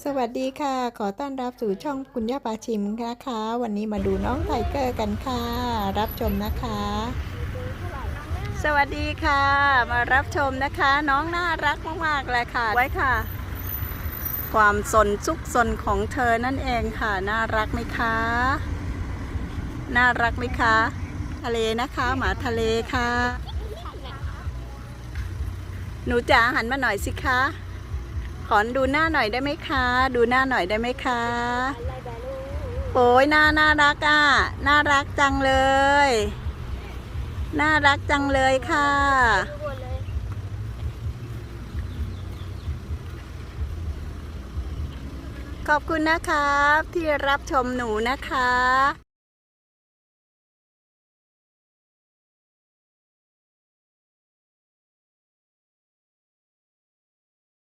สวัสดีค่ะ ขอต้อนรับสู่ช่องคุณย่าปาชิมนะคะ วันนี้มาดูน้องไทเกอร์กันค่ะ รับชมนะคะ สวัสดีค่ะ มารับชมนะคะ น้องน่ารักมากๆเลยค่ะ ไว้ค่ะ ความสนซุกสนของเธอนั่นเองค่ะ น่ารักไหมคะ น่ารักไหมคะ ทะเลนะคะ หมาทะเลค่ะ หนูจ๋าหันมาหน่อยสิคะ ขอดูหน้าหน่อยได้ไหมคะ ดูหน้าหน่อยได้ไหมคะ โอ้ยหน้าน่ารักอะ น่ารักจังเลย น่ารักจังเลยค่ะ ขอบคุณนะครับที่รับชมหนูนะคะ